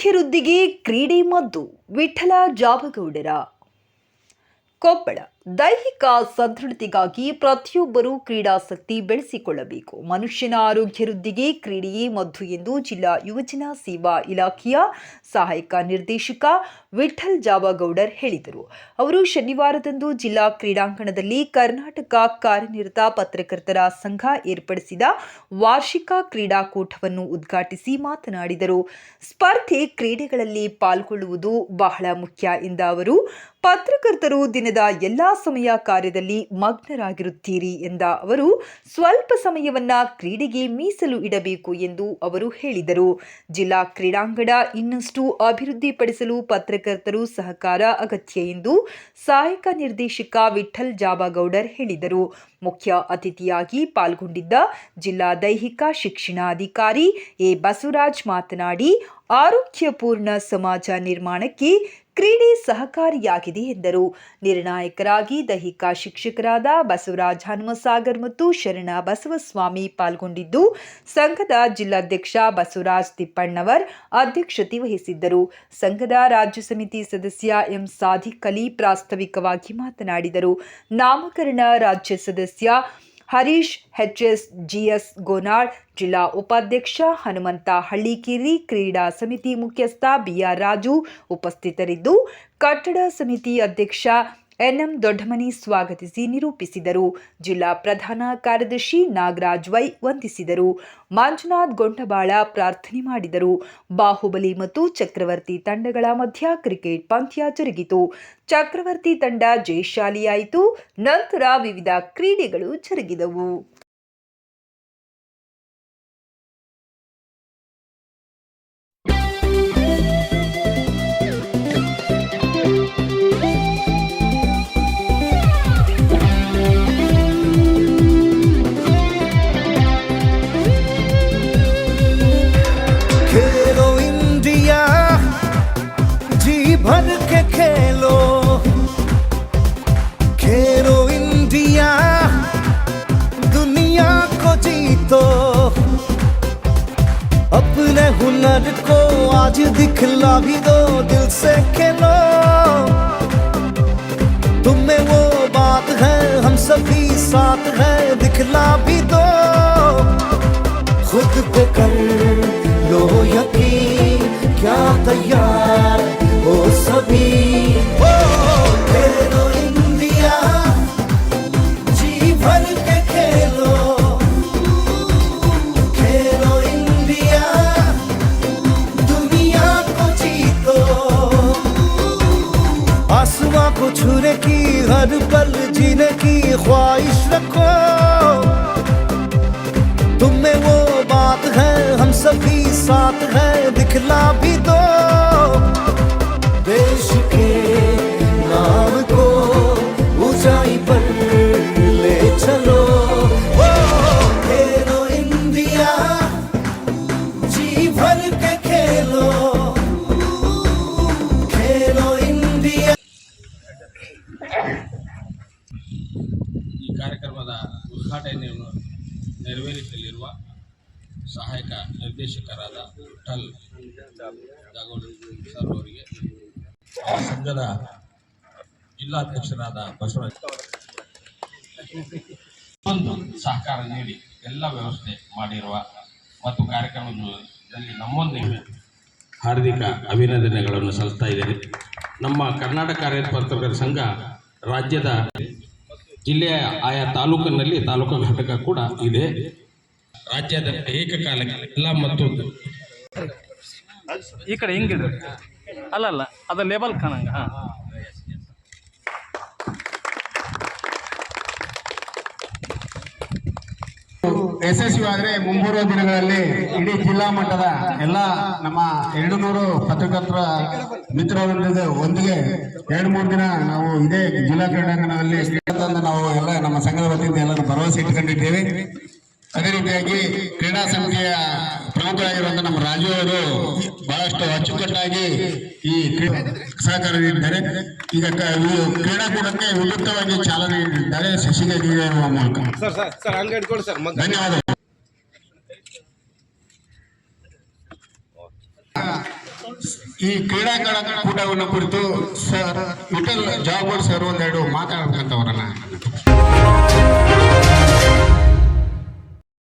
ಕ್ರೀಡೆಗೆ ಕ್ರೀಡೆ ಮದ್ದು. ವಿಠಲ ಜಾಬಗೌಡರ ಕೊಪ್ಪಳ. ದೈಹಿಕ ಸದೃಢತೆಗಾಗಿ ಪ್ರತಿಯೊಬ್ಬರೂ ಕ್ರೀಡಾಸಕ್ತಿ ಬೆಳೆಸಿಕೊಳ್ಳಬೇಕು. ಮನುಷ್ಯನ ಆರೋಗ್ಯ ವೃದ್ಧಿಗೆ ಕ್ರೀಡೆಯೇ ಮದ್ದು ಎಂದು ಜಿಲ್ಲಾ ಯುವಜನ ಸೇವಾ ಇಲಾಖೆಯ ಸಹಾಯಕ ನಿರ್ದೇಶಕ ವಿಠಲ್ ಜಾವಗೌಡರ್ ಹೇಳಿದರು. ಅವರು ಶನಿವಾರದಂದು ಜಿಲ್ಲಾ ಕ್ರೀಡಾಂಗಣದಲ್ಲಿ ಕರ್ನಾಟಕ ಕಾರ್ಯನಿರತ ಪತ್ರಕರ್ತರ ಸಂಘ ಏರ್ಪಡಿಸಿದ ವಾರ್ಷಿಕ ಕ್ರೀಡಾಕೂಟವನ್ನು ಉದ್ಘಾಟಿಸಿ ಮಾತನಾಡಿದರು. ಸ್ಪರ್ಧೆ ಕ್ರೀಡೆಗಳಲ್ಲಿ ಪಾಲ್ಗೊಳ್ಳುವುದು ಬಹಳ ಮುಖ್ಯ ಎಂದ ಅವರು, ಪತ್ರಕರ್ತರು ದಿನದ ಎಲ್ಲಾ ಸಮಯ ಕಾರ್ಯದಲ್ಲಿ ಮಗ್ನರಾಗಿರುತ್ತೀರಿ ಎಂದ ಅವರು, ಸ್ವಲ್ಪ ಸಮಯವನ್ನ ಕ್ರೀಡೆಗೆ ಮೀಸಲು ಇಡಬೇಕು ಎಂದು ಅವರು ಹೇಳಿದರು. ಜಿಲ್ಲಾ ಕ್ರೀಡಾಂಗಣ ಇನ್ನಷ್ಟು ಅಭಿವೃದ್ಧಿಪಡಿಸಲು ಪತ್ರಕರ್ತರು ಸಹಕಾರ ಅಗತ್ಯ ಎಂದು ಸಹಾಯಕ ನಿರ್ದೇಶಕ ವಿಠಲ್ ಜಾಬಗೌಡರ್ ಹೇಳಿದರು. ಮುಖ್ಯ ಅತಿಥಿಯಾಗಿ ಪಾಲ್ಗೊಂಡಿದ್ದ ಜಿಲ್ಲಾ ದೈಹಿಕ ಶಿಕ್ಷಣಾಧಿಕಾರಿ ಎ ಬಸವರಾಜ್ ಮಾತನಾಡಿ, ಆರೋಗ್ಯಪೂರ್ಣ ಸಮಾಜ ನಿರ್ಮಾಣಕ್ಕೆ ಕ್ರೀಡೆ ಸಹಕಾರಿಯಾಗಿದೆ ಎಂದರು. ನಿರ್ಣಾಯಕರಾಗಿ ದೈಹಿಕ ಶಿಕ್ಷಕರಾದ ಬಸವರಾಜ್ ಹನುಮಸಾಗರ್ ಮತ್ತು ಶರಣ ಬಸವಸ್ವಾಮಿ ಪಾಲ್ಗೊಂಡಿದ್ದು, ಸಂಘದ ಜಿಲ್ಲಾಧ್ಯಕ್ಷ ಬಸವರಾಜ್ ತಿಪ್ಪಣ್ಣವರ್ ಅಧ್ಯಕ್ಷತೆ ವಹಿಸಿದ್ದರು. ಸಂಘದ ರಾಜ್ಯ ಸಮಿತಿ ಸದಸ್ಯ ಎಂ ಸಾಧಿಕ್ ಅಲಿ ಪ್ರಾಸ್ತಾವಿಕವಾಗಿ ಮಾತನಾಡಿದರು. ನಾಮಕರಣ ರಾಜ್ಯ ಸದಸ್ಯ ಹರೀಶ್, ಎಚ್ಎಸ್ ಜಿಎಸ್ ಗೋನಾಳ್, ಜಿಲ್ಲಾ ಉಪಾಧ್ಯಕ್ಷ ಹನುಮಂತ ಹಳ್ಳಿಕೇರಿ ಕ್ರೀಡಾ ಸಮಿತಿ ಮುಖ್ಯಸ್ಥ ಬಿಆರ್ ರಾಜು ಉಪಸ್ಥಿತರಿದ್ದು, ಕಟ್ಟಡ ಸಮಿತಿ ಅಧ್ಯಕ್ಷ ಎನ್ಎಂ ದೊಡ್ಡಮನಿ ಸ್ವಾಗತಿಸಿ ನಿರೂಪಿಸಿದರು. ಜಿಲ್ಲಾ ಪ್ರಧಾನ ಕಾರ್ಯದರ್ಶಿ ನಾಗರಾಜ್ ವೈ ವಂದಿಸಿದರು. ಮಂಜುನಾಥ್ ಗೊಂಡಬಾಳ ಪ್ರಾರ್ಥನೆ ಮಾಡಿದರು. ಬಾಹುಬಲಿ ಮತ್ತು ಚಕ್ರವರ್ತಿ ತಂಡಗಳ ಮಧ್ಯ ಕ್ರಿಕೆಟ್ ಪಂದ್ಯ ಜರುಗಿತು. ಚಕ್ರವರ್ತಿ ತಂಡ ಜಯಶಾಲಿಯಾಯಿತು. ನಂತರ ವಿವಿಧ ಕ್ರೀಡೆಗಳು ಜರುಗಿದವು. अपने हुनर को आज दिखला भी दो, दिल से खेलो। तुम्हें वो बात है, हम सभी साथ है, दिखला भी दो। खुद पे कर लो यकीन, क्या तैयार हो सभी? छूने की हर पल जीने की ख्वाहिश रखो। तुम में वो बात है, हम सभी साथ है, दिखला भी ನೆರವೇರಿಸಲಿರುವ ಸಹಾಯಕ ನಿರ್ದೇಶಕರಾದ ಟಲ್ ಜಾಗೋಡ್ ಸರ್ ಅವರಿಗೆ ಸಂಘದ ಜಿಲ್ಲಾಧ್ಯಕ್ಷರಾದ ಬಸವರಾಜ್ ಒಂದು ಸಹಕಾರ ನೀಡಿ ಎಲ್ಲ ವ್ಯವಸ್ಥೆ ಮಾಡಿರುವ ಮತ್ತು ಕಾರ್ಯಕ್ರಮದಲ್ಲಿ ನಮ್ಮೊಂದಿಗೆ ಹಾರ್ದಿಕ ಅಭಿನಂದನೆಗಳನ್ನು ಸಲ್ಲಿಸ್ತಾ ಇದ್ದೇನೆ. ನಮ್ಮ ಕರ್ನಾಟಕ ಕಾರ್ಯಪತ್ರಕರ ಸಂಘ ರಾಜ್ಯದ ಜಿಲ್ಲೆಯ ಆಯಾ ತಾಲೂಕಿನಲ್ಲಿ ತಾಲೂಕು ಘಟಕ ಕೂಡ ಇದೆ. ರಾಜ್ಯದ ಏಕಕಾಲಕ್ಕೆ ಎಲ್ಲ ಮತ್ತು ಈ ಕಡೆ ಅಲ್ಲ ಅಲ್ಲ ಅದು ಲೇಬಲ್ ಕಾಣಂಗ ಯಶಸ್ವಿಯಾದರೆ ಮುಂಬರುವ ದಿನಗಳಲ್ಲಿ ಇಡೀ ಜಿಲ್ಲಾ ಮಟ್ಟದ ಎಲ್ಲ ನಮ್ಮ ಎರಡು ನೂರು ಪತ್ರಕರ್ತರ ಒಂದಿಗೆ ಎರಡು ಮೂರು ದಿನ ನಾವು ಇದೇ ಜಿಲ್ಲಾ ಕ್ರೀಡಾಂಗಣದಲ್ಲಿ ನಾವು ಎಲ್ಲ ನಮ್ಮ ಸಂಘದ ವತಿಯಿಂದ ಎಲ್ಲರೂ ಭರವಸೆ ಇಟ್ಕೊಂಡಿದ್ದೇವೆ. ಅದೇ ರೀತಿಯಾಗಿ ಕ್ರೀಡಾ ಸಮಿತಿಯ ಪ್ರಮುಖರಾಗಿರುವಂತಹ ನಮ್ಮ ರಾಜು ಅವರು ಬಹಳಷ್ಟು ಅಚ್ಚುಕಟ್ಟಾಗಿ ಈ ಕ್ರೀ- ಸಹಕಾರ ನೀಡಿದ್ದಾರೆ ಈಗ ಕ್ರೀಡಾಕೂಟಕ್ಕೆ ವಿದ್ಯುಕ್ತವಾಗಿ ಚಾಲನೆ ನೀಡಿದ್ದಾರೆ ಶಶಿಗೆ ನೀಡುವ ಮೂಲಕ. ಸರ್ ಸರ್ ಸರ್ ಹಂಗೆ ಇಟ್ಕೊಳ್ಳಿ ಸರ್. ಮಗ ಧನ್ಯವಾದ ಈ ಕ್ರೀಡಾಕೂಟವನ್ನು ಕುರಿತು ಸರ್ ವಿಠಲ್ ಜಾಗೋಡ್ ಸರ್ ಒಂದೆರಡು ಮಾತಾಡ್ಬೇಕಂತವ್ರನ್ನ